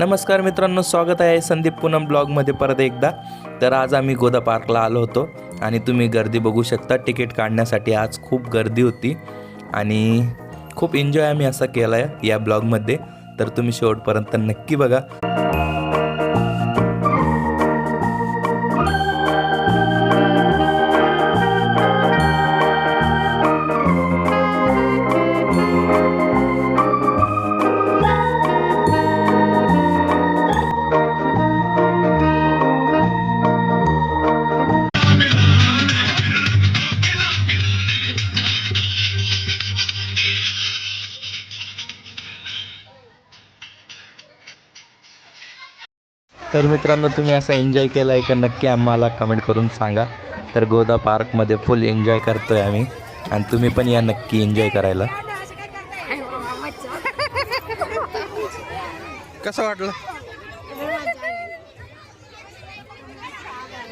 नमस्कार मित्रांनो स्वागत आहे संदीप पूनम ब्लॉगमध्ये परत एकदा. तर आज आम्ही गोदा पार्कला आलो होतो आणि तुम्ही गर्दी बघू शकता. तिकीट काढण्यासाठी आज खूप गर्दी होती आणि खूप एन्जॉय आम्ही असा केला आहे या ब्लॉगमध्ये. तर तुम्ही शेवटपर्यंत नक्की बघा. तर मित्रांनो तुम्ही असा एन्जॉय केला आहे का नक्की आम्हाला कमेंट करून सांगा. तर गोदा पार्कमध्ये फुल एन्जॉय करतो आहे आम्ही. आणि तुम्ही पण या नक्की एन्जॉय करायला. कसं वाटलं?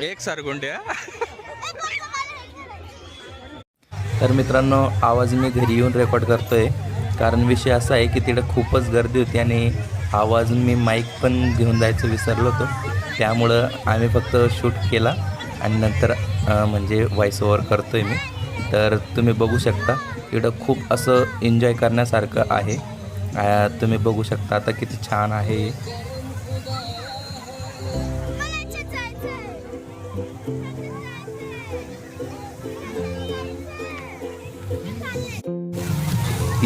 एक सरगुंडे तर मित्रांनो आवाज मी घरी येऊन रेकॉर्ड करतो आहे कारण विषय असा आहे की तिकडे खूपच गर्दी होती आणि आवाज मी माईक पण घेऊन जायचं विसरलो होतो. त्यामुळं आम्ही फक्त शूट केला आणि नंतर म्हणजे व्हॉइस ओव्हर करतो आहे मी. तर तुम्ही बघू शकता इकडं खूप असं एन्जॉय करण्यासारखं आहे. तुम्ही बघू शकता आता किती छान आहे.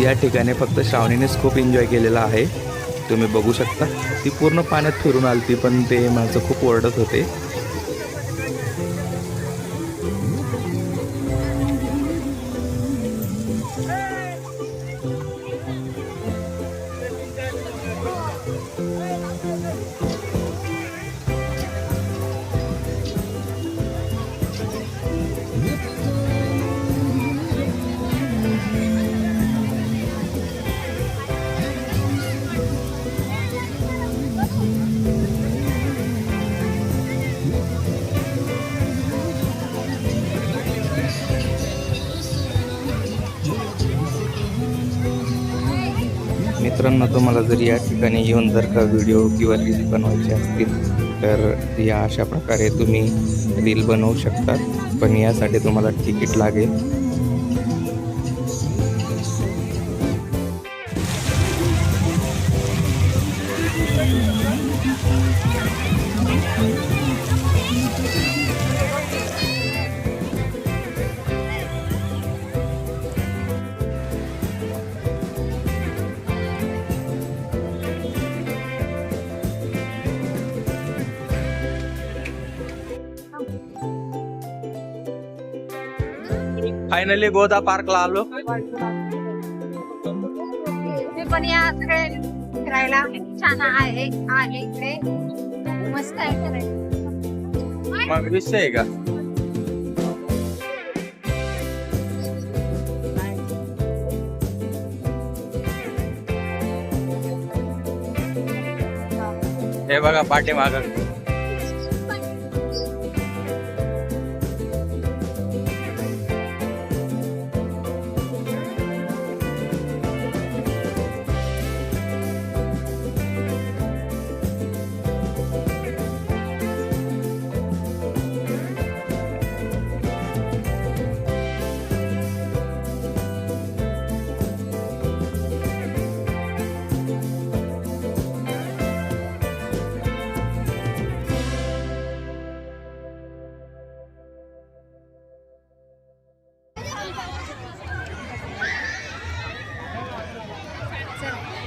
या ठिकाणी फक्त श्रावणीनेच खूप एन्जॉय केलेला आहे. तुम्ही बघू शकता. ती पूर्ण पाण्यात फिरून आलती पण ते माझं खूप ओरडत होते. मित्रांनो तुम्हाला जर या ठिकाणी येऊन जर का व्हिडिओ किंवा रील बनवायचे असतील तर या अशा प्रकारे तुम्ही रील बनवू शकता. पण यासाठी तुम्हाला तिकीट लागेल. फायनली गोदा पार्कला आलो. पण या इकडे फिरायला. छान आहे आहे इकडे. मस्त आहे फिरायला मग विषय का? हे बघा पाठीमाग.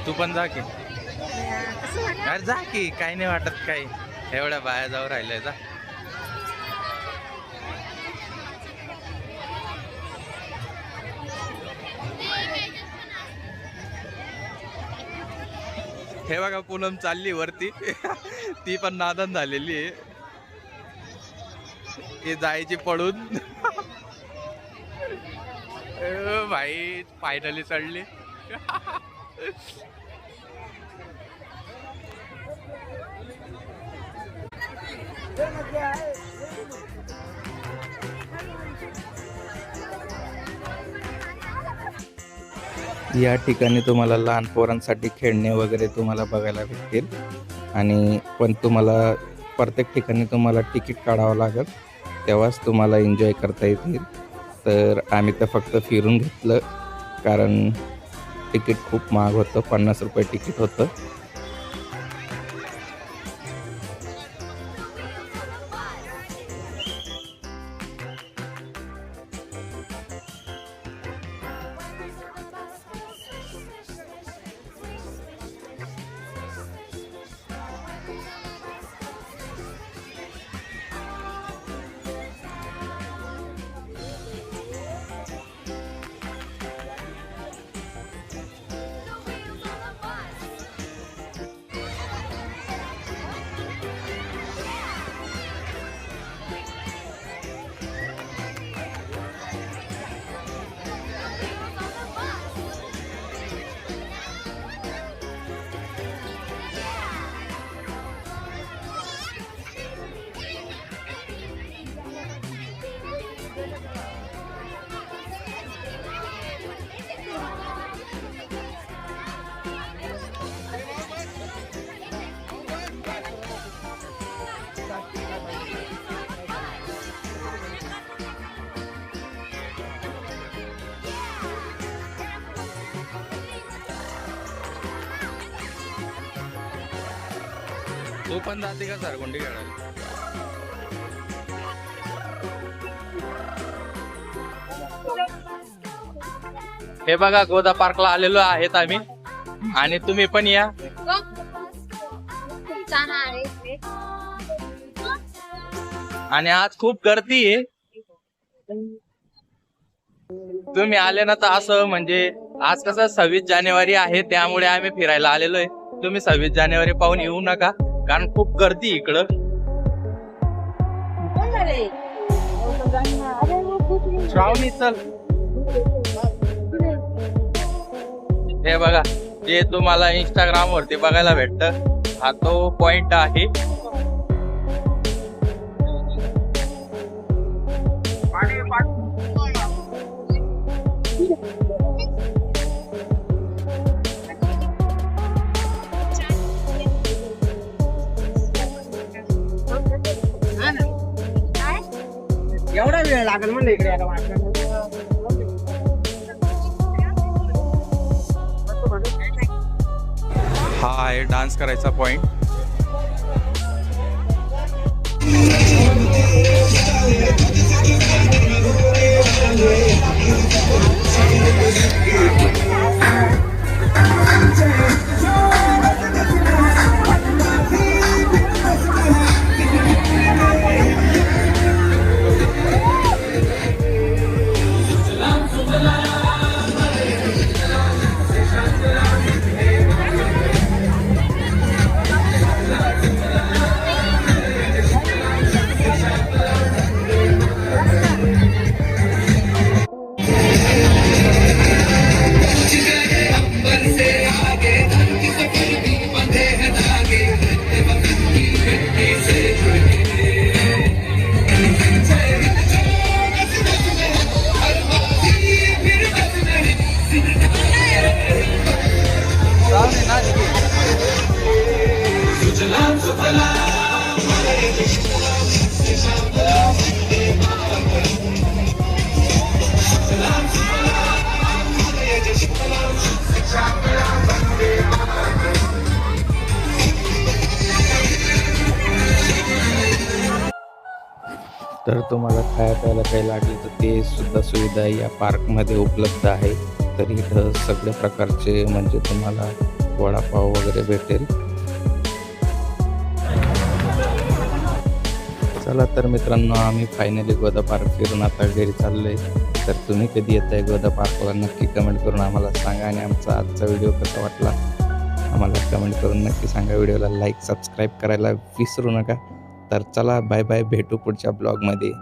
तू पण जा की? अरे जा की काही नाही वाटत काही. एवढ्या बाया जाऊ राहिल्या जा. हे बघा पूनम चालली वरती. ती पण नादन झालेली आहे. हे जायची पडून भाई फायनली चढली. या ठिकाणी तुम्हाला लहान पोरांसाठी खेळणे वगैरे तुम्हाला बघायला भेटतील. आणि पण तुम्हाला प्रत्येक ठिकाणी तुम्हाला तिकीट काढावं लागेल. तेव्हाच तुम्हाला एन्जॉय करता येतील. तर आम्ही तर फक्त फिरून घेतलं. कारण तिकीट खूप महाग होतं पन्नास रुपये तिकीट होतं. तू पण जाते का सरगुंडी खेळायला? हे बघा गोदा पार्कला आलेलो आहेत आम्ही. आणि तुम्ही पण या. आणि आज खूप गर्दी आहे. तुम्ही आले ना तर असं म्हणजे आज कसं सव्वीस जानेवारी आहे त्यामुळे आम्ही फिरायला आलेलो आहे. तुम्ही सव्वीस जानेवारी पाहून येऊ नका. कारण खूप गर्दी आहे इकडं. श्रावणी चल हे बघा जे तुम्हाला इंस्टाग्राम वरती बघायला भेटत हा तो पॉइंट आहे. एवढा वेळ लागेल म्हणलं इकडे यायला हा आहे डान्स करायचा पॉइंट. तुम्हाला खाया प्यायला काही लागलं तर ते सुद्धा सुविधा या पार्कमध्ये उपलब्ध आहे. तर इथं सगळ्या प्रकारचे म्हणजे तुम्हाला वडापाव वगैरे भेटेल. चला तर मित्रांनो आम्ही फायनली गोदा पार्क फिरून आता घरी चाललो आहे तर तुम्ही कधी येत आहे गोदा पार्कला नक्की कमेंट करून आम्हाला सांगा आणि आमचा आजचा व्हिडिओ कसा वाटला? आम्हाला कमेंट करून नक्की सांगा. व्हिडिओला लाईक सबस्क्राईब करायला विसरू नका. तर चला बाय बाय भेटू पुढच्या ब्लॉगमध्ये